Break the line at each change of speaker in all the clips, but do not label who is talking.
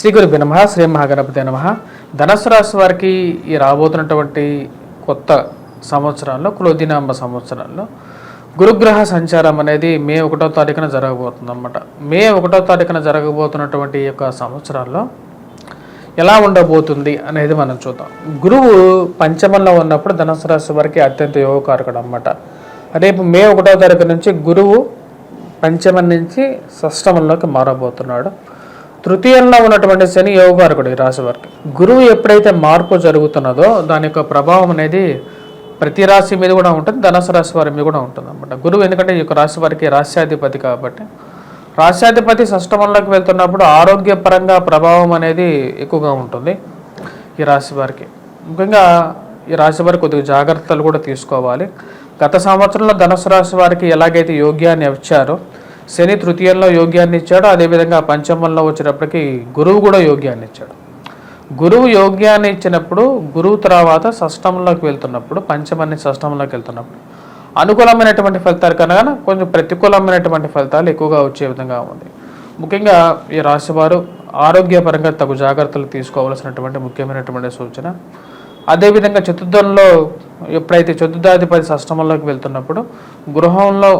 శ్రీ గురు నమ శ్రీ మహాగణపతి నమ. ధనస్సు రాశి వారికి ఈ రాబోతున్నటువంటి కొత్త సంవత్సరాల్లో క్రోధినాంబ సంవత్సరాల్లో గురుగ్రహ సంచారం అనేది మే ఒకటో తారీఖున జరగబోతుంది అనమాట మే ఒకటో తారీఖున జరగబోతున్నటువంటి ఈ యొక్క సంవత్సరాల్లో ఎలా ఉండబోతుంది అనేది మనం చూద్దాం. గురువు పంచమంలో ఉన్నప్పుడు ధనస్సు రాశి వారికి అత్యంత యోగకారకుడు అనమాట రేపు మే ఒకటో తారీఖు నుంచి గురువు పంచమం నుంచి షష్టమంలోకి మారబోతున్నాడు. తృతీయంలో ఉన్నటువంటి శని యోగకారకుడు ఈ రాశి వారికి. గురువు ఎప్పుడైతే మార్పు జరుగుతున్నదో దాని యొక్క ప్రభావం అనేది ప్రతి రాశి మీద కూడా ఉంటుంది ధనుసు రాశి వారి మీద కూడా ఉంటుంది అనమాట గురువు ఎందుకంటే ఈ యొక్క రాశి వారికి రాశ్యాధిపతి కాబట్టి. రాశ్యాధిపతి సష్టమంలోకి వెళ్తున్నప్పుడు ఆరోగ్యపరంగా ప్రభావం అనేది ఎక్కువగా ఉంటుంది ఈ రాశి వారికి. ముఖ్యంగా ఈ రాశి వారికి కొద్దిగా జాగ్రత్తలు కూడా తీసుకోవాలి. గత సంవత్సరంలో ధనుసు రాశి వారికి ఎలాగైతే యోగ్యాన్ని ఇచ్చారో శని తృతీయంలో యోగ్యాన్ని ఇచ్చాడు అదేవిధంగా పంచమంలో వచ్చేటప్పటికి గురువు కూడా యోగ్యాన్ని ఇచ్చాడు. గురువు యోగ్యాన్ని ఇచ్చినప్పుడు గురువు తర్వాత షష్టంలోకి వెళ్తున్నప్పుడు పంచమని షష్టంలోకి వెళ్తున్నప్పుడు అనుకూలమైనటువంటి ఫలితాలు కనుక కొంచెం ప్రతికూలమైనటువంటి ఫలితాలు ఎక్కువగా వచ్చే విధంగా ఉంది. ముఖ్యంగా ఈ రాశివారు ఆరోగ్యపరంగా తగు జాగ్రత్తలు తీసుకోవాల్సినటువంటి ముఖ్యమైనటువంటి సూచన. అదేవిధంగా చతుర్థంలో ఎప్పుడైతే చతుర్థాధిపతి షష్టమంలోకి వెళ్తున్నప్పుడు గృహంలో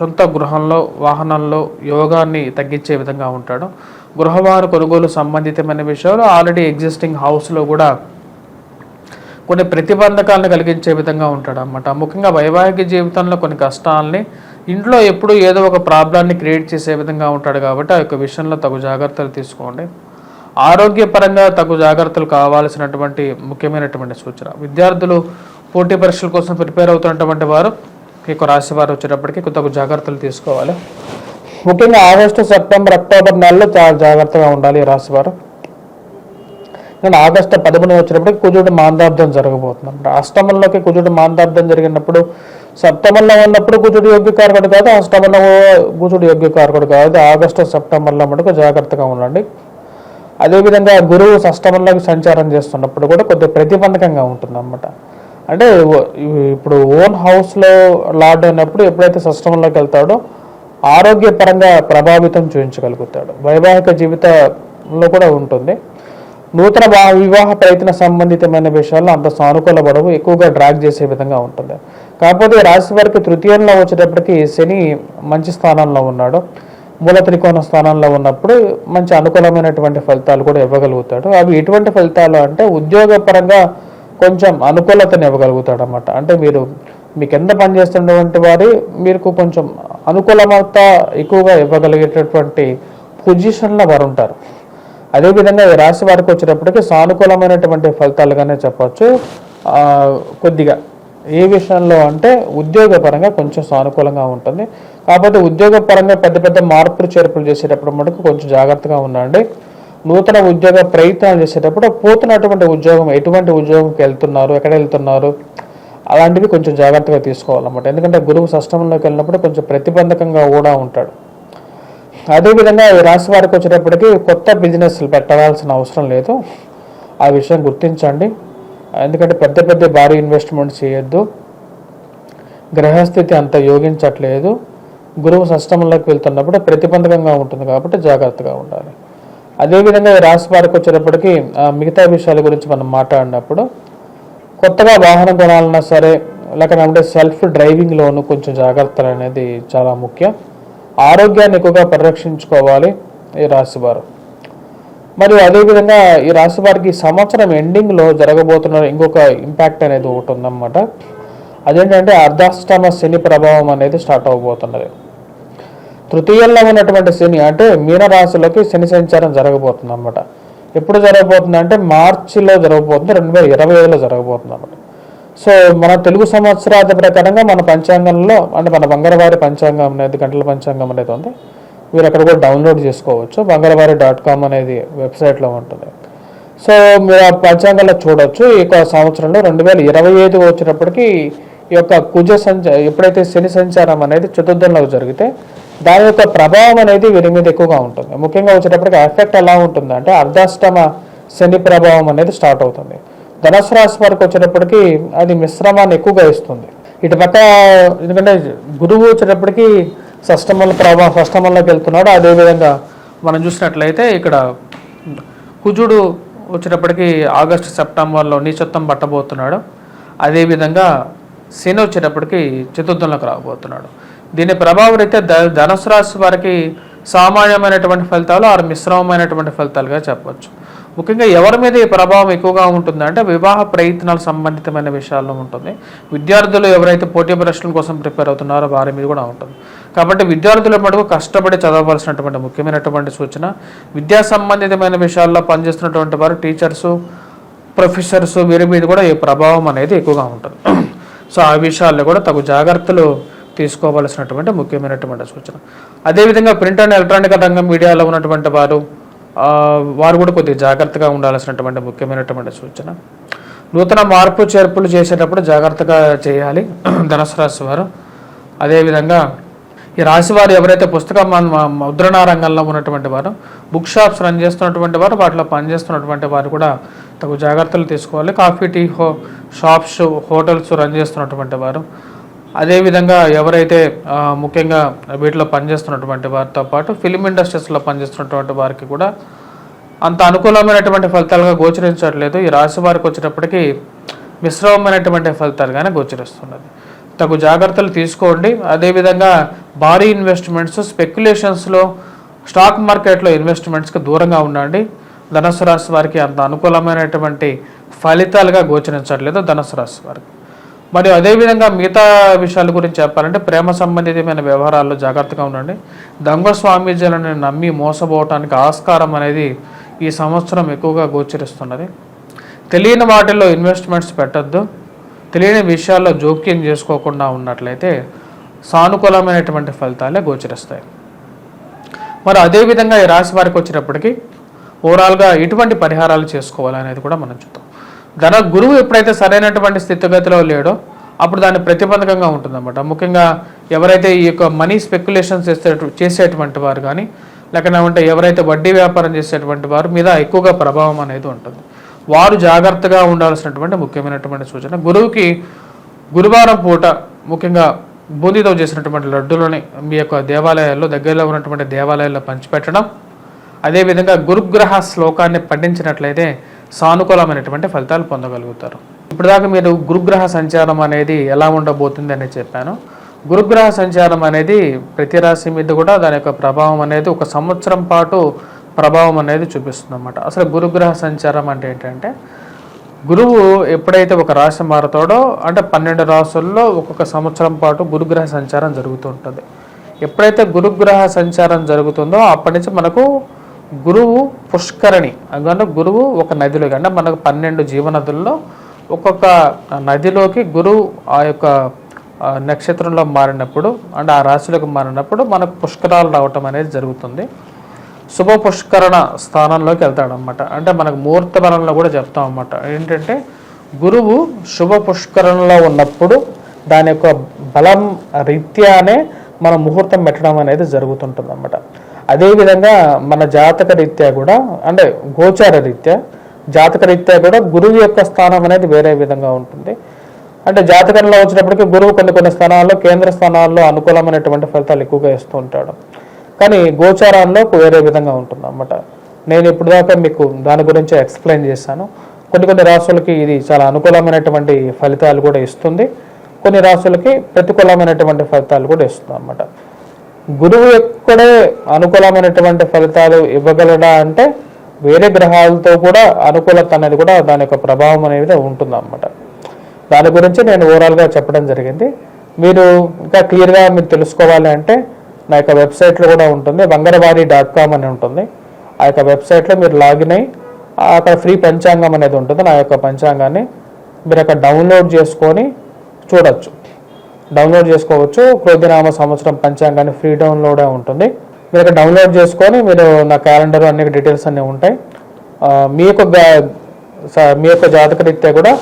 సొంత గృహంలో వాహనాల్లో యోగాన్ని తగ్గించే విధంగా ఉంటాడు. గృహవారు కొనుగోలు సంబంధితమైన విషయాలు ఆల్రెడీ ఎగ్జిస్టింగ్ హౌస్లో కూడా కొన్ని ప్రతిబంధకాలను కలిగించే విధంగా ఉంటాడు అన్నమాట ముఖ్యంగా వైవాహిక జీవితంలో కొన్ని కష్టాలని ఇంట్లో ఎప్పుడూ ఏదో ఒక ప్రాబ్లాన్ని క్రియేట్ చేసే విధంగా ఉంటాడు కాబట్టి ఆ యొక్క విషయంలో తగు జాగ్రత్తలు తీసుకోండి. ఆరోగ్యపరంగా తగు జాగ్రత్తలు కావాల్సినటువంటి ముఖ్యమైనటువంటి సూచన. విద్యార్థులు పోటీ పరీక్షల కోసం ప్రిపేర్ అవుతున్నటువంటి వారు యొక్క రాశి వారు వచ్చేటప్పటికి కొంత జాగ్రత్తలు తీసుకోవాలి. ముఖ్యంగా ఆగస్టు సెప్టెంబర్ అక్టోబర్ నెలలో చాలా జాగ్రత్తగా ఉండాలి ఈ రాశి వారు. నేను ఆగస్టు పదమూడు వచ్చినప్పటికి కుజుడు మాందార్థం జరగబోతుంది అంటే అష్టమంలోకి కుజుడు మాందార్థం జరిగినప్పుడు సప్తమంలో ఉన్నప్పుడు కుజుడు యోగ్యకారకుడు కాదు అష్టమంలో కుజుడు యోగ్యకారకుడు కాదు. ఆగస్టు సెప్టెంబర్లో మటుకు జాగ్రత్తగా ఉండండి. అదేవిధంగా గురువు అష్టమంలోకి సంచారం చేస్తున్నప్పుడు కూడా కొద్దిగా ప్రతిబంధకంగా ఉంటుంది అన్నమాట అంటే ఇప్పుడు ఓన్ హౌస్లో లార్డ్ అయినప్పుడు ఎప్పుడైతే షష్టమంలోకి వెళ్తాడో ఆరోగ్యపరంగా ప్రభావితం చూపించగలుగుతాడు. వైవాహిక జీవితంలో కూడా ఉంటుంది. నూతన వివాహ ప్రయత్న సంబంధితమైన విషయాల్లో అంత సానుకూల పడవు ఎక్కువగా డ్రాగ్ చేసే విధంగా ఉంటుంది. కాకపోతే రాశి వారికి తృతీయంలో వచ్చేటప్పటికి శని మంచి స్థానంలో ఉన్నాడు. మూల త్రికోణ స్థానంలో ఉన్నప్పుడు మంచి అనుకూలమైనటువంటి ఫలితాలు కూడా ఇవ్వగలుగుతాడు. అవి ఎటువంటి ఫలితాలు అంటే ఉద్యోగపరంగా కొంచెం అనుకూలతను ఇవ్వగలుగుతాడు అన్నమాట అంటే మీరు మీకు ఎంత పని పనిచేస్తున్నటువంటి వారి మీకు కొంచెం అనుకూలమత ఎక్కువగా ఇవ్వగలిగేటటువంటి పొజిషన్లో వారు ఉంటారు అదేవిధంగా ఈ రాశి వారికి వచ్చేటప్పటికి సానుకూలమైనటువంటి ఫలితాలుగానే చెప్పొచ్చు. కొద్దిగా ఏ విషయంలో అంటే ఉద్యోగపరంగా కొంచెం సానుకూలంగా ఉంటుంది. కాకపోతే ఉద్యోగపరంగా పెద్ద పెద్ద మార్పులు చేర్పులు చేసేటప్పుడు మటుకు కొంచెం జాగ్రత్తగా ఉండండి. నూతన ఉద్యోగ ప్రయత్నాలు చేసేటప్పుడు పోతున్నటువంటి ఉద్యోగం ఎటువంటి ఉద్యోగంకి వెళ్తున్నారు ఎక్కడ వెళ్తున్నారు అలాంటివి కొంచెం జాగ్రత్తగా తీసుకోవాలన్నమాట. ఎందుకంటే గురువు షష్టంలోకి వెళ్ళినప్పుడు కొంచెం ప్రతిబంధకంగా కూడా ఉంటాడు. అదేవిధంగా ఈ రాశి వారికి వచ్చేటప్పటికి కొత్త బిజినెస్లు పెట్టవలసిన అవసరం లేదు. ఆ విషయం గుర్తించండి. ఎందుకంటే పెద్ద పెద్ద భారీ ఇన్వెస్ట్మెంట్ చేయొద్దు. గ్రహస్థితి అంత యోగించట్లేదు. గురువు షష్టంలోకి వెళ్తున్నప్పుడు ప్రతిబంధకంగా ఉంటుంది కాబట్టి జాగ్రత్తగా ఉండాలి. అదేవిధంగా ఈ రాశి వారికి వచ్చేటప్పటికి మిగతా విషయాల గురించి మనం మాట్లాడినప్పుడు కొత్తగా వాహనం కొనాలన్నా సరే లేకపోతే సెల్ఫ్ డ్రైవింగ్లోనూ కొంచెం జాగ్రత్తలు అనేది చాలా ముఖ్యం. ఆరోగ్యాన్ని ఎక్కువగా పరిరక్షించుకోవాలి ఈ రాశివారు మరియు అదేవిధంగా ఈ రాశి వారికి సంవత్సరం ఎండింగ్లో జరగబోతున్న ఇంకొక ఇంపాక్ట్ అనేది ఒకటి ఉందన్నమాట. అదేంటంటే అర్ధాష్టమ శని ప్రభావం అనేది స్టార్ట్ అవబోతున్నది. తృతీయంలో ఉన్నటువంటి శని అంటే మీనరాశిలోకి శని సంచారం జరగబోతుంది అనమాట ఎప్పుడు జరగబోతుంది అంటే మార్చిలో జరగబోతుంది రెండు వేల ఇరవై ఐదులో జరగబోతుంది అనమాట సో మన తెలుగు సంవత్సరాది ప్రకారంగా మన పంచాంగంలో అంటే మన బంగారవారి పంచాంగం అనేది గంటల పంచాంగం అనేది ఉంది. మీరు అక్కడ కూడా డౌన్లోడ్ చేసుకోవచ్చు. బంగారవారి డాట్ కామ్ అనేది వెబ్సైట్లో ఉంటుంది. సో మీరు ఆ పంచాంగంలో చూడవచ్చు ఈ యొక్క సంవత్సరంలో రెండు వేల ఇరవై ఐదు వచ్చినప్పటికీ ఈ యొక్క కుజ సంచ ఎప్పుడైతే శని సంచారం అనేది చతుర్థంలో జరిగితే దాని యొక్క ప్రభావం అనేది వీరి మీద ఎక్కువగా ఉంటుంది. ముఖ్యంగా వచ్చేటప్పటికి ఎఫెక్ట్ ఎలా ఉంటుంది అంటే అర్ధాష్టమ శని ప్రభావం అనేది స్టార్ట్ అవుతుంది. ధనుసు రాశి వారికి వచ్చేటప్పటికి అది మిశ్రమాన్ని ఎక్కువగా ఇస్తుంది. ఇటు పక్క ఎందుకంటే గురువు వచ్చేటప్పటికి షష్టమల ప్రభావం షష్టమంలోకి వెళ్తున్నాడు. అదేవిధంగా మనం చూసినట్లయితే ఇక్కడ కుజుడు వచ్చేటప్పటికి ఆగస్టు సెప్టెంబర్లో నీచత్వం పట్టబోతున్నాడు. అదేవిధంగా శని వచ్చేటప్పటికి చతుర్థంలోకి రాబోతున్నాడు. దీని ప్రభావం అయితే ద ధనుసు రాశి వారికి సామాన్యమైనటువంటి ఫలితాలు ఆరు మిశ్రమమైనటువంటి ఫలితాలుగా చెప్పవచ్చు ముఖ్యంగా ఎవరి మీద ఈ ప్రభావం ఎక్కువగా ఉంటుందంటే వివాహ ప్రయత్నాలు సంబంధితమైన విషయాల్లో ఉంటుంది. విద్యార్థులు ఎవరైతే పోటీ ప్రశ్నల కోసం ప్రిపేర్ అవుతున్నారో వారి మీద కూడా ఉంటుంది. కాబట్టి విద్యార్థుల మటుకు కష్టపడి చదవవలసినటువంటి ముఖ్యమైనటువంటి సూచన. విద్యా సంబంధితమైన విషయాల్లో పనిచేస్తున్నటువంటి వారు టీచర్సు ప్రొఫెసర్స్ వీరి మీద కూడా ఈ ప్రభావం అనేది ఎక్కువగా ఉంటుంది. సో ఆ విషయాల్లో కూడా తగు జాగ్రత్తలు తీసుకోవాల్సినటువంటి ముఖ్యమైనటువంటి సూచన. అదేవిధంగా ప్రింట్ అండ్ ఎలక్ట్రానిక్ రంగం మీడియాలో ఉన్నటువంటి వారు వారు కూడా కొద్దిగా జాగ్రత్తగా ఉండాల్సినటువంటి ముఖ్యమైనటువంటి సూచన. నూతన మార్పు చేర్పులు చేసేటప్పుడు జాగ్రత్తగా చేయాలి ధనుసు రాశి వారు. అదేవిధంగా ఈ రాశి వారు ఎవరైతే పుస్తక మన- ముద్రణ రంగంలో ఉన్నటువంటి వారు బుక్ షాప్స్ రన్ చేస్తున్నటువంటి వారు వాటిలో పనిచేస్తున్నటువంటి వారు కూడా తగు జాగ్రత్తలు తీసుకోవాలి. కాఫీ టీ హో షాప్స్ హోటల్స్ రన్ చేస్తున్నటువంటి వారు. అదేవిధంగా ఎవరైతే ముఖ్యంగా వీటిలో పనిచేస్తున్నటువంటి వారితో పాటు ఫిలిం ఇండస్ట్రీస్లో పనిచేస్తున్నటువంటి వారికి కూడా అంత అనుకూలమైనటువంటి ఫలితాలుగా గోచరించట్లేదు. ఈ రాశి వారికి వచ్చేటప్పటికి మిశ్రమమైనటువంటి ఫలితాలుగానే గోచరిస్తున్నది. తగు జాగ్రత్తలు తీసుకోండి. అదేవిధంగా భారీ ఇన్వెస్ట్మెంట్స్ స్పెక్యులేషన్స్లో స్టాక్ మార్కెట్లో ఇన్వెస్ట్మెంట్స్కి దూరంగా ఉండండి. ధనుసు రాశి వారికి అంత అనుకూలమైనటువంటి ఫలితాలుగా గోచరించట్లేదు ధనుసు రాశి వారికి. మరియు అదేవిధంగా మిగతా విషయాల గురించి చెప్పాలంటే ప్రేమ సంబంధితమైన వ్యవహారాల్లో జాగ్రత్తగా ఉండండి. దొంగ స్వామీజీలను నమ్మి మోసపోవటానికి ఆస్కారం అనేది ఈ సంవత్సరం ఎక్కువగా గోచరిస్తున్నది. తెలియని వాటిల్లో ఇన్వెస్ట్మెంట్స్ పెట్టద్దు. తెలియని విషయాల్లో జోక్యం చేసుకోకుండా ఉన్నట్లయితే సానుకూలమైనటువంటి ఫలితాలే గోచరిస్తాయి. మరి అదేవిధంగా ఈ రాశి వారికి వచ్చినప్పటికీ ఓవరాల్గా ఎటువంటి పరిహారాలు చేసుకోవాలనేది కూడా మనం చూద్దాం. ధన గురువు ఎప్పుడైతే సరైనటువంటి స్థితిగతిలో లేడో అప్పుడు దాని ప్రతిబంధకంగా ఉంటుందన్నమాట. ముఖ్యంగా ఎవరైతే ఈ యొక్క మనీ స్పెక్యులేషన్స్ చేసే చేసేటువంటి వారు కానీ లేకపోతే ఎవరైతే వడ్డీ వ్యాపారం చేసేటువంటి వారి మీద ఎక్కువగా ప్రభావం అనేది ఉంటుంది. వారు జాగ్రత్తగా ఉండాల్సినటువంటి ముఖ్యమైనటువంటి సూచన. గురువుకి గురువారం పూట ముఖ్యంగా బూందీతో చేసినటువంటి లడ్డులని మీ యొక్క దేవాలయాల్లో దగ్గరలో ఉన్నటువంటి దేవాలయాల్లో పంచిపెట్టడం. అదేవిధంగా గురుగ్రహ శ్లోకాన్ని పండించినట్లయితే సానుకూలమైనటువంటి ఫలితాలు పొందగలుగుతారు. ఇప్పటిదాకా మీరు గురుగ్రహ సంచారం అనేది ఎలా ఉండబోతుంది అని చెప్పాను. గురుగ్రహ సంచారం అనేది ప్రతి రాశి మీద కూడా దాని యొక్క ప్రభావం అనేది ఒక సంవత్సరం పాటు ప్రభావం అనేది చూపిస్తుంది అన్నమాట అసలు గురుగ్రహ సంచారం అంటే ఏంటంటే గురువు ఎప్పుడైతే ఒక రాశి మారుతాడో అంటే పన్నెండు రాసుల్లో ఒక్కొక్క సంవత్సరం పాటు గురుగ్రహ సంచారం జరుగుతూ ఉంటుంది. ఎప్పుడైతే గురుగ్రహ సంచారం జరుగుతుందో అప్పటి నుంచి మనకు గురువు పుష్కరణి. అందుకంటే గురువు ఒక నదిలోకి అంటే మనకు పన్నెండు జీవనదుల్లో ఒక్కొక్క నదిలోకి గురువు ఆ యొక్క నక్షత్రంలో మారినప్పుడు అంటే ఆ రాశిలోకి మారినప్పుడు మనకు పుష్కరాలు రావటం అనేది జరుగుతుంది. శుభ పుష్కరణ స్థానంలోకి వెళ్తాడు అనమాట అంటే మనకు ముహూర్త బలంలో కూడా చెప్తాం అనమాట ఏంటంటే గురువు శుభ పుష్కరణలో ఉన్నప్పుడు దాని యొక్క బలం రీత్యానే మనం ముహూర్తం పెట్టడం అనేది జరుగుతుంటుంది అనమాట అదేవిధంగా మన జాతక రీత్యా కూడా అంటే గోచార రీత్యా జాతక రీత్యా కూడా గురువు యొక్క స్థానం అనేది వేరే విధంగా ఉంటుంది. అంటే జాతకంలో వచ్చినప్పటికీ గురువు కొన్ని కొన్ని స్థానాల్లో కేంద్ర స్థానాల్లో అనుకూలమైనటువంటి ఫలితాలు ఎక్కువగా ఇస్తూ ఉంటాడు. కానీ గోచారాల్లో వేరే విధంగా ఉంటుంది అన్నమాట నేను ఇప్పుడు దాకా మీకు దాని గురించి ఎక్స్ప్లెయిన్ చేశాను. కొన్ని కొన్ని రాసులకి ఇది చాలా అనుకూలమైనటువంటి ఫలితాలు కూడా ఇస్తుంది. కొన్ని రాసులకి ప్రతికూలమైనటువంటి ఫలితాలు కూడా ఇస్తుంది అన్నమాట గురువు ఎక్కడే అనుకూలమైనటువంటి ఫలితాలు ఇవ్వగలడా అంటే వేరే గ్రహాలతో కూడా అనుకూలత అనేది కూడా దాని యొక్క ప్రభావం అనేది ఉంటుంది అన్నమాట దాని గురించి నేను ఓవరాల్గా చెప్పడం జరిగింది. మీరు ఇంకా క్లియర్గా మీరు తెలుసుకోవాలి అంటే నా యొక్క వెబ్సైట్లో కూడా ఉంటుంది వంగరవారి డాట్ కామ్ అని ఉంటుంది. ఆ యొక్క వెబ్సైట్లో మీరు లాగిన్ అయ్యి ఆ అక్కడ ఫ్రీ పంచాంగం అనేది ఉంటుంది. నా యొక్క పంచాంగాన్ని మీరు అక్కడ డౌన్లోడ్ చేసుకొని చూడొచ్చు. డౌన్లోడ్ చేసుకోవచ్చు. క్రోధినామ సంవత్సరం పంచాంగాన్ని ఫ్రీ డౌన్లోడే ఉంటుంది. మీరు డౌన్లోడ్ చేసుకొని మీరు నా క్యాలెండర్ అన్ని డీటెయిల్స్ అన్నీ ఉంటాయి. మీ యొక్క స- మీ యొక్క జాతక రీత్యా కూడా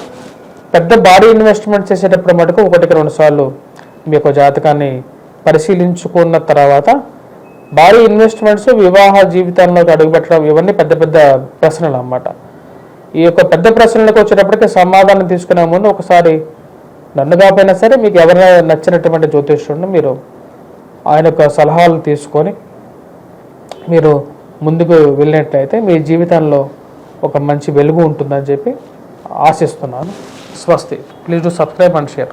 పెద్ద భారీ ఇన్వెస్ట్మెంట్ చేసేటప్పుడు మటుకు ఒకటికి రెండు సార్లు మీ యొక్క జాతకాన్ని పరిశీలించుకున్న తర్వాత భారీ ఇన్వెస్ట్మెంట్స్ వివాహ జీవితంలోకి అడుగుపెట్టడం ఇవన్నీ పెద్ద పెద్ద ప్రశ్నలు అన్నమాట ఈ యొక్క పెద్ద ప్రశ్నలకు వచ్చేటప్పటికి సమాధానం తీసుకునే ముందు ఒకసారి నన్ను కాకపోయినా సరే మీకు ఎవరైనా నచ్చినటువంటి జ్యోతిష్యుడిని మీరు ఆయన యొక్క సలహాలు తీసుకొని మీరు ముందుకు వెళ్ళినట్లయితే మీ జీవితంలో ఒక మంచి వెలుగు ఉంటుందని చెప్పి ఆశిస్తున్నాను. స్వస్తి. Please to subscribe and share.